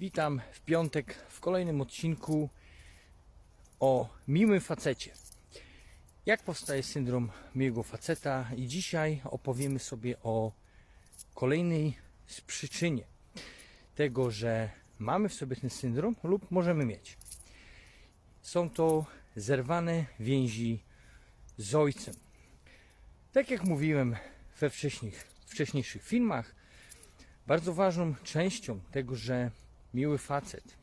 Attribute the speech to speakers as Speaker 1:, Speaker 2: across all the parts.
Speaker 1: Witam w piątek w kolejnym odcinku o miłym facecie. Jak powstaje syndrom miłego faceta i dzisiaj opowiemy sobie o kolejnej z przyczynie tego, że mamy w sobie ten syndrom lub możemy mieć. Są to zerwane więzi z ojcem. Tak jak mówiłem we wcześniejszych, filmach, bardzo ważną częścią tego, że miły facet,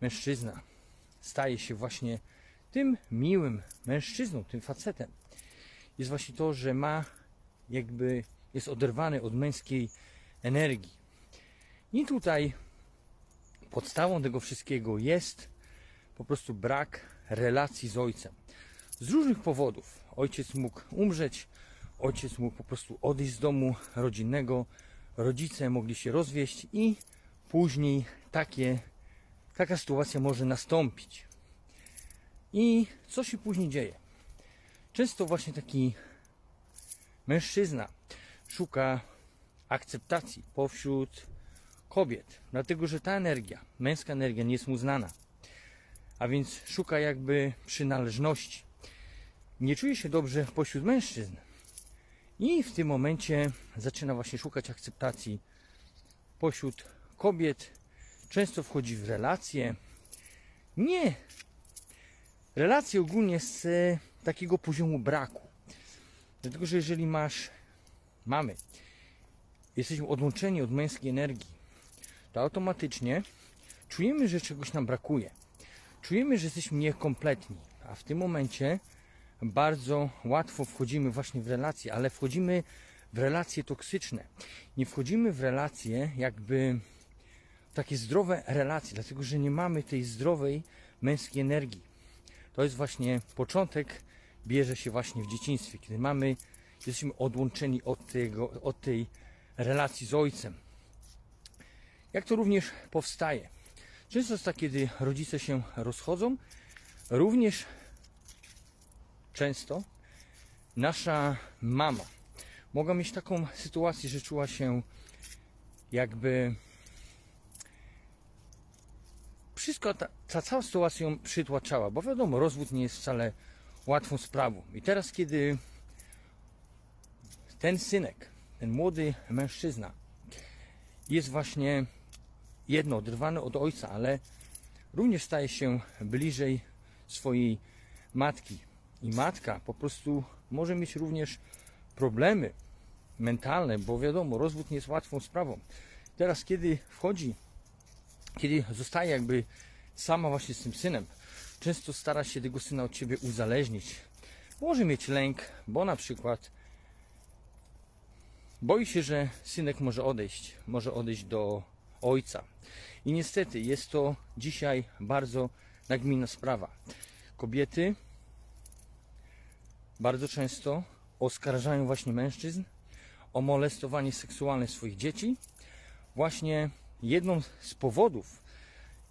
Speaker 1: mężczyzna, staje się właśnie tym miłym mężczyzną, tym facetem, jest właśnie to, że ma jakby jest oderwany od męskiej energii. I tutaj podstawą tego wszystkiego jest po prostu brak relacji z ojcem. Z różnych powodów. Ojciec mógł umrzeć, ojciec mógł po prostu odejść z domu rodzinnego, rodzice mogli się rozwieść i później takie, taka sytuacja może nastąpić. I co się później dzieje? Często właśnie taki mężczyzna szuka akceptacji pośród kobiet, dlatego że ta energia, męska energia nie jest mu znana. A więc szuka jakby przynależności. Nie czuje się dobrze pośród mężczyzn. I w tym momencie zaczyna właśnie szukać akceptacji pośród kobiet. Często wchodzi w relacje. Nie. Relacje ogólnie z e, takiego poziomu braku. Dlatego, że jeżeli masz, mamy, jesteśmy odłączeni od męskiej energii, to automatycznie czujemy, że czegoś nam brakuje. Czujemy, że jesteśmy niekompletni, a w tym momencie bardzo łatwo wchodzimy właśnie w relacje, ale wchodzimy w relacje toksyczne. Nie wchodzimy w relacje jakby takie zdrowe relacje, dlatego że nie mamy tej zdrowej męskiej energii. To jest właśnie początek, bierze się właśnie w dzieciństwie, kiedy mamy, jesteśmy odłączeni od, tego, od tej relacji z ojcem. Jak to również powstaje? Często jest tak, kiedy rodzice się rozchodzą, również często nasza mama mogła mieć taką sytuację, że czuła się jakby wszystko, ta, ta cała sytuacja ją przytłaczała, bo wiadomo, rozwód nie jest wcale łatwą sprawą. I teraz, kiedy ten synek, ten młody mężczyzna jest właśnie jedno, oderwany od ojca, ale również staje się bliżej swojej matki. I matka po prostu może mieć również problemy mentalne, bo wiadomo, rozwód nie jest łatwą sprawą. Teraz, kiedy wchodzi, kiedy zostaje jakby sama właśnie z tym synem, często stara się tego syna od ciebie uzależnić. Może mieć lęk, bo na przykład boi się, że synek może odejść, może odejść do ojca. I niestety jest to dzisiaj bardzo nagminna sprawa. Kobiety bardzo często oskarżają właśnie mężczyzn o molestowanie seksualne swoich dzieci. Właśnie jedną z powodów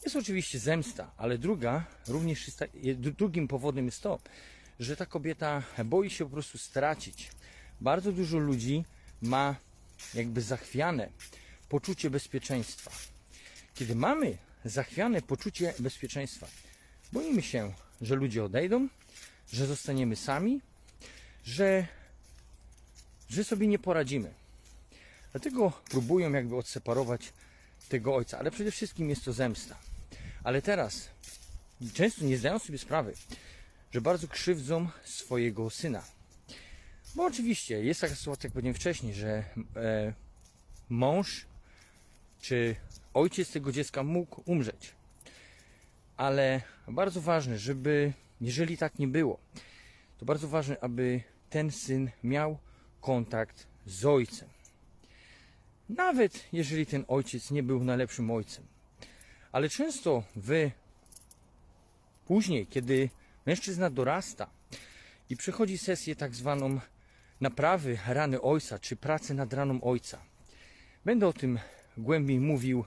Speaker 1: jest oczywiście zemsta, ale druga, również jest, drugim powodem jest to, że ta kobieta boi się po prostu stracić. Bardzo dużo ludzi ma jakby zachwiane poczucie bezpieczeństwa. Kiedy mamy zachwiane poczucie bezpieczeństwa, boimy się, że ludzie odejdą, że zostaniemy sami, że, że sobie nie poradzimy. Dlatego próbują jakby odseparować tego ojca, ale przede wszystkim jest to zemsta. Ale teraz często nie zdają sobie sprawy, że bardzo krzywdzą swojego syna. Bo oczywiście jest taka sytuacja, jak powiedziałem wcześniej, że e, mąż czy ojciec tego dziecka mógł umrzeć. Ale bardzo ważne, żeby, jeżeli tak nie było, to bardzo ważne, aby ten syn miał kontakt z ojcem. Nawet jeżeli ten ojciec nie był najlepszym ojcem. Ale często wy, później, kiedy mężczyzna dorasta i przechodzi sesję tak zwaną naprawy rany ojca, czy pracy nad raną ojca, będę o tym głębiej mówił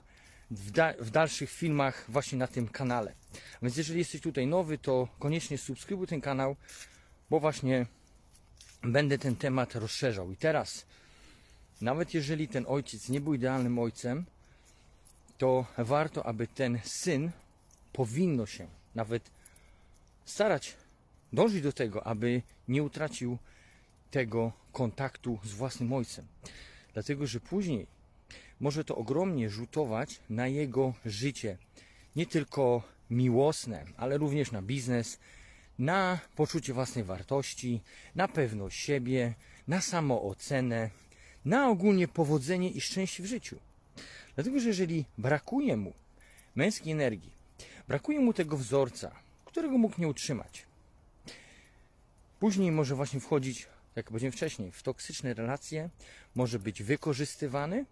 Speaker 1: w, da- w dalszych filmach właśnie na tym kanale. Więc jeżeli jesteś tutaj nowy, to koniecznie subskrybuj ten kanał, bo właśnie będę ten temat rozszerzał. I teraz, nawet jeżeli ten ojciec nie był idealnym ojcem, to to warto, aby ten syn powinno się nawet starać, dążyć do tego, aby nie utracił tego kontaktu z własnym ojcem. Dlatego, że później może to ogromnie rzutować na jego życie. Nie tylko miłosne, ale również na biznes, na poczucie własnej wartości, na pewność siebie, na samoocenę, na ogólnie powodzenie i szczęście w życiu. Dlatego, że jeżeli brakuje mu męskiej energii, brakuje mu tego wzorca, którego mógł nie utrzymać, później może właśnie wchodzić, jak powiedziałem wcześniej, w toksyczne relacje, może być wykorzystywany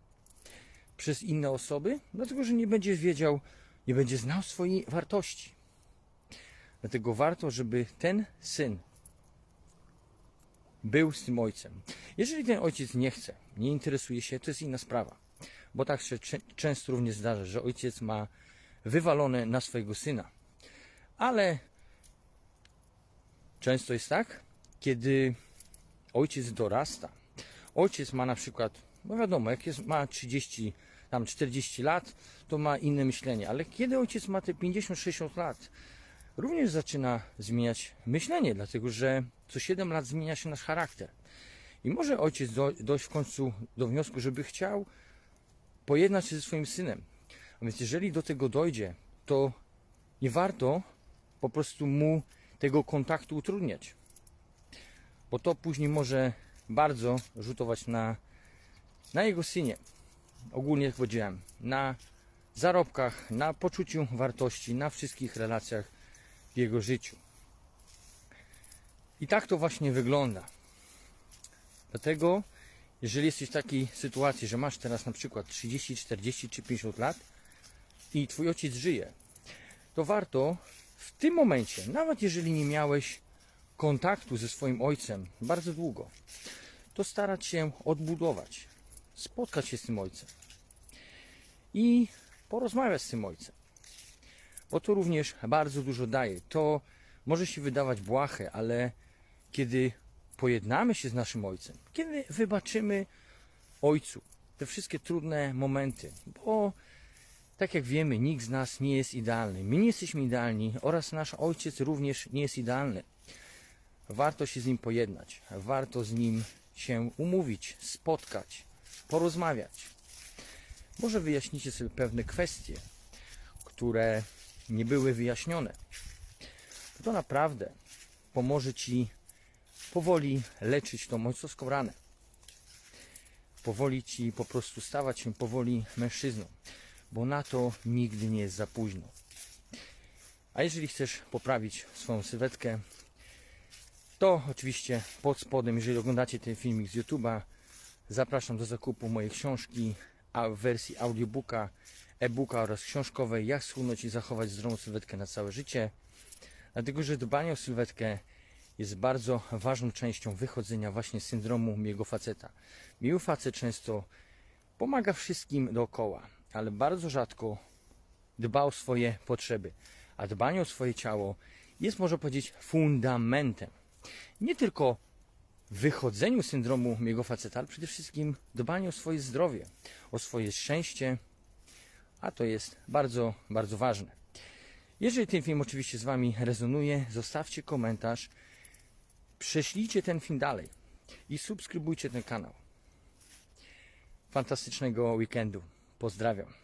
Speaker 1: przez inne osoby, dlatego że nie będzie wiedział, nie będzie znał swojej wartości. Dlatego warto, żeby ten syn był z tym ojcem. Jeżeli ten ojciec nie chce, nie interesuje się, to jest inna sprawa. Bo tak się czę- często również zdarza, że ojciec ma wywalone na swojego syna. Ale często jest tak, kiedy ojciec dorasta. Ojciec ma na przykład, no wiadomo, jak jest, ma 30, tam 40 lat, to ma inne myślenie, ale kiedy ojciec ma te 50-60 lat, również zaczyna zmieniać myślenie, dlatego że co 7 lat zmienia się nasz charakter. I może ojciec do, dojść w końcu do wniosku, żeby chciał pojednać się ze swoim synem. A więc jeżeli do tego dojdzie, to nie warto po prostu mu tego kontaktu utrudniać. Bo to później może bardzo rzutować na, na jego synie. Ogólnie jak powiedziałem, na zarobkach, na poczuciu wartości, na wszystkich relacjach w jego życiu. I tak to właśnie wygląda. Dlatego, jeżeli jesteś w takiej sytuacji, że masz teraz na przykład 30, 40 czy 50 lat i twój ojciec żyje, to warto w tym momencie, nawet jeżeli nie miałeś kontaktu ze swoim ojcem bardzo długo, to starać się odbudować, spotkać się z tym ojcem i porozmawiać z tym ojcem. Bo to również bardzo dużo daje. To może się wydawać błahe, ale kiedy pojednamy się z naszym ojcem, kiedy wybaczymy ojcu te wszystkie trudne momenty, bo tak jak wiemy, nikt z nas nie jest idealny. My nie jesteśmy idealni oraz nasz ojciec również nie jest idealny. Warto się z nim pojednać, warto z nim się umówić, spotkać, porozmawiać. Może wyjaśnicie sobie pewne kwestie, które nie były wyjaśnione. To naprawdę pomoże Ci powoli leczyć tą ojcowską ranę. Powoli Ci po prostu stawać się powoli mężczyzną, bo na to nigdy nie jest za późno. A jeżeli chcesz poprawić swoją sylwetkę, to oczywiście pod spodem, jeżeli oglądacie ten filmik z YouTube'a, zapraszam do zakupu mojej książki w wersji audiobooka, e-booka oraz książkowej Jak schudnąć i zachować zdrową sylwetkę na całe życie. Dlatego, że dbanie o sylwetkę jest bardzo ważną częścią wychodzenia właśnie syndromu miłego faceta. Miły facet często pomaga wszystkim dookoła, ale bardzo rzadko dba o swoje potrzeby. A dbanie o swoje ciało jest, można powiedzieć, fundamentem. Nie tylko wychodzeniu syndromu miłego faceta, ale przede wszystkim dbaniu o swoje zdrowie, o swoje szczęście, a to jest bardzo, bardzo ważne. Jeżeli ten film oczywiście z Wami rezonuje, zostawcie komentarz, prześlijcie ten film dalej i subskrybujcie ten kanał. Fantastycznego weekendu. Pozdrawiam.